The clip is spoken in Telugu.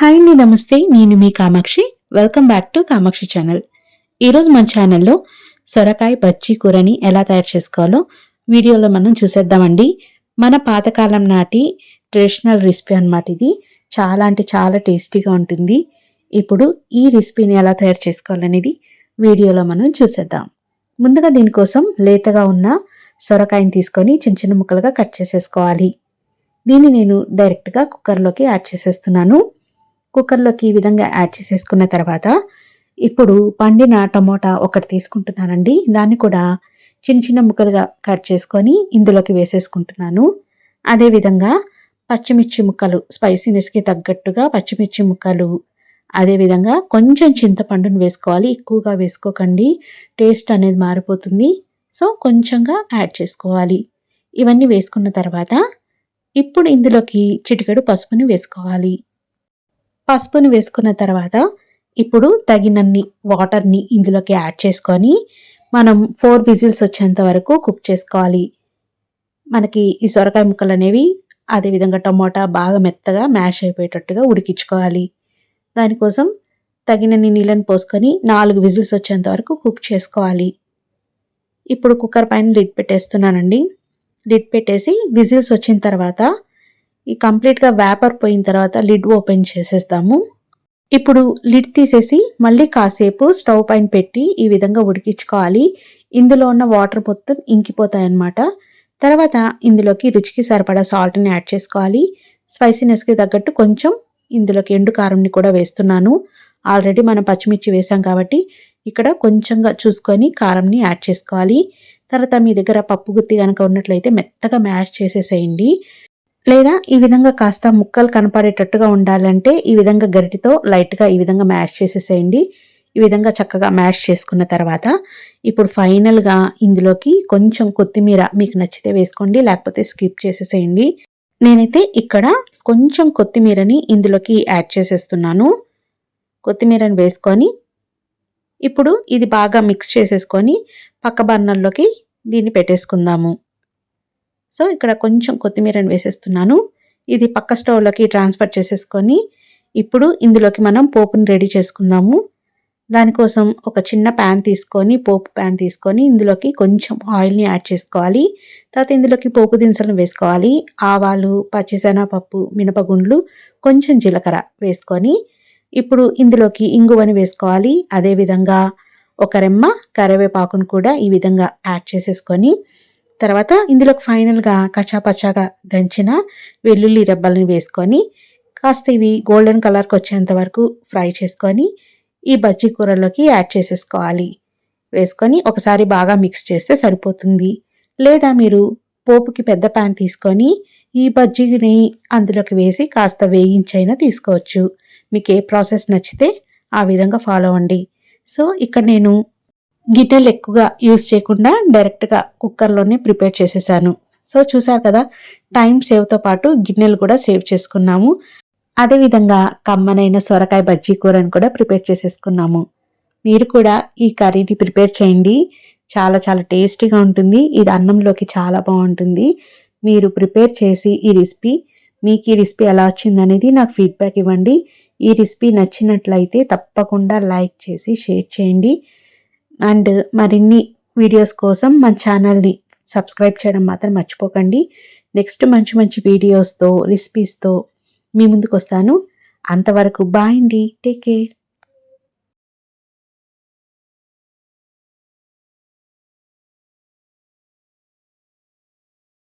హాయ్ అండి నమస్తే. నేను మీ Kamakshi. Welcome back to Kamakshi channel ఈరోజు మన ఛానల్లో సొరకాయ బజ్జీ కూరని ఎలా తయారు చేసుకోవాలో వీడియోలో మనం చూసేద్దామండి. మన పాతకాలం నాటి ట్రెడిషనల్ రెసిపీ అన్నమాట ఇది. చాలా అంటే చాలా టేస్టీగా ఉంటుంది. ఇప్పుడు ఈ రెసిపీని ఎలా తయారు చేసుకోవాలనేది వీడియోలో మనం చూసేద్దాం. ముందుగా దీనికోసం లేతగా ఉన్న సొరకాయని తీసుకొని చిన్న చిన్న ముక్కలుగా కట్ చేసేసుకోవాలి. దీన్ని నేను డైరెక్ట్గా కుక్కర్లోకి యాడ్ చేసేస్తున్నాను. కుక్కర్లోకి ఈ విధంగా యాడ్ చేసేసుకున్న తర్వాత ఇప్పుడు పండిన టమోటా ఒకటి తీసుకుంటున్నానండి. దాన్ని కూడా చిన్న చిన్న ముక్కలుగా కట్ చేసుకొని ఇందులోకి వేసేసుకుంటున్నాను. అదేవిధంగా పచ్చిమిర్చి ముక్కలు స్పైసీనెస్కి తగ్గట్టుగా పచ్చిమిర్చి ముక్కలు అదేవిధంగా కొంచెం చింతపండును వేసుకోవాలి. ఎక్కువగా వేసుకోకండి. టేస్ట్ అనేది మారిపోతుంది. సో కొంచెంగా యాడ్ చేసుకోవాలి. ఇవన్నీ వేసుకున్న తర్వాత ఇప్పుడు ఇందులోకి చిటికెడు పసుపుని వేసుకోవాలి. పసుపుని వేసుకున్న తర్వాత ఇప్పుడు తగినన్ని వాటర్ని ఇందులోకి యాడ్ చేసుకొని మనం ఫోర్ విజిల్స్ వచ్చేంత వరకు కుక్ చేసుకోవాలి. మనకి ఈ సొరకాయ ముక్కలు అనేవి అదేవిధంగా టమోటా బాగా మెత్తగా మ్యాష్ అయిపోయేటట్టుగా ఉడికించుకోవాలి. దానికోసం తగినన్ని నీళ్ళని పోసుకొని నాలుగు విజిల్స్ వచ్చేంత వరకు కుక్ చేసుకోవాలి. ఇప్పుడు కుక్కర్ పైన లిడ్ పెట్టేస్తున్నానండి. లిడ్ పెట్టేసి విజిల్స్ వచ్చిన తర్వాత ఈ కంప్లీట్గా వేపర్ పోయిన తర్వాత లిడ్ ఓపెన్ చేసేస్తాము. ఇప్పుడు లిడ్ తీసేసి మళ్ళీ కాసేపు స్టవ్ పైన పెట్టి ఈ విధంగా ఉడికించుకోవాలి. ఇందులో ఉన్న వాటర్ మొత్తం ఇంకిపోతాయన్నమాట. తర్వాత ఇందులోకి రుచికి సరిపడా సాల్ట్ని యాడ్ చేసుకోవాలి. స్పైసీనెస్కి తగ్గట్టు కొంచెం ఇందులోకి ఎండు కారంని కూడా వేస్తున్నాను. ఆల్రెడీ మనం పచ్చిమిర్చి వేసాం కాబట్టి ఇక్కడ కొంచెంగా చూసుకొని కారంని యాడ్ చేసుకోవాలి. తర్వాత మీ దగ్గర పప్పు గుత్తి కనుక ఉన్నట్లయితే మెత్తగా మ్యాష్ చేసేసేయండి. లేదా ఈ విధంగా కాస్త ముక్కలు కనపడేటట్టుగా ఉండాలంటే ఈ విధంగా గరిటితో లైట్గా ఈ విధంగా మ్యాష్ చేసేసేయండి. ఈ విధంగా చక్కగా మ్యాష్ చేసుకున్న తర్వాత ఇప్పుడు ఫైనల్గా ఇందులోకి కొంచెం కొత్తిమీర మీకు నచ్చితే వేసుకోండి లేకపోతే స్కిప్ చేసేసేయండి. నేనైతే ఇక్కడ కొంచెం కొత్తిమీరని ఇందులోకి యాడ్ చేసేస్తున్నాను. కొత్తిమీరని వేసుకొని ఇప్పుడు ఇది బాగా మిక్స్ చేసేసుకొని పక్క బర్నర్లోకి దీన్ని పెట్టేసుకుందాము. సో ఇక్కడ కొంచెం కొత్తిమీరని వేసేస్తున్నాను. ఇది పక్క స్టవ్లోకి ట్రాన్స్ఫర్ చేసేసుకొని ఇప్పుడు ఇందులోకి మనం పోపుని రెడీ చేసుకుందాము. దానికోసం ఒక చిన్న ప్యాన్ తీసుకొని పోపు ప్యాన్ తీసుకొని ఇందులోకి కొంచెం ఆయిల్ని యాడ్ చేసుకోవాలి. తర్వాత ఇందులోకి పోపు దినుసులను వేసుకోవాలి. ఆవాలు పచ్చిశనగపప్పు మినపగుండ్లు కొంచెం జీలకర్ర వేసుకొని ఇప్పుడు ఇందులోకి ఇంగువని వేసుకోవాలి. అదేవిధంగా ఒక రెమ్మ కరివేపాకును కూడా ఈ విధంగా యాడ్ చేసేసుకొని తర్వాత ఇందులోకి ఫైనల్గా కచాపచాగా దంచిన వెల్లుల్లి రెబ్బలను వేసుకొని కాస్త ఇవి గోల్డెన్ కలర్కి వచ్చేంత వరకు ఫ్రై చేసుకొని ఈ బజ్జీ కూరలోకి యాడ్ చేసేసుకోవాలి. వేసుకొని ఒకసారి బాగా మిక్స్ చేస్తే సరిపోతుంది. లేదా మీరు పోపుకి పెద్ద ప్యాన్ తీసుకొని ఈ బజ్జీని అందులోకి వేసి కాస్త వేయించైనా తీసుకోవచ్చు. మీకు ఏ ప్రాసెస్ నచ్చితే ఆ విధంగా ఫాలో అవ్వండి. సో ఇక్కడ నేను గిన్నెలు ఎక్కువగా యూస్ చేయకుండా డైరెక్ట్గా కుక్కర్లోనే ప్రిపేర్ చేసేసాను. సో చూసారు కదా టైం సేవ్తో పాటు గిన్నెలు కూడా సేవ్ చేసుకున్నాము. అదేవిధంగా కమ్మనైన సొరకాయ బజ్జీ కూరను కూడా ప్రిపేర్ చేసేసుకున్నాము. మీరు కూడా ఈ కర్రీని ప్రిపేర్ చేయండి. చాలా చాలా టేస్టీగా ఉంటుంది. ఇది అన్నంలోకి చాలా బాగుంటుంది. మీరు ప్రిపేర్ చేసి ఈ రెసిపీ మీకు ఈ రెసిపీ ఎలా వచ్చిందనేది నాకు ఫీడ్బ్యాక్ ఇవ్వండి. ఈ రెసిపీ నచ్చినట్లయితే తప్పకుండా లైక్ చేసి షేర్ చేయండి. అండ్ మరిన్ని వీడియోస్ కోసం మన ఛానల్ని సబ్స్క్రైబ్ చేయడం మాత్రం మర్చిపోకండి. నెక్స్ట్ మంచి మంచి వీడియోస్తో రెసిపీస్తో మీ ముందుకు వస్తాను అంతవరకు బాయ్ అండి. Take care.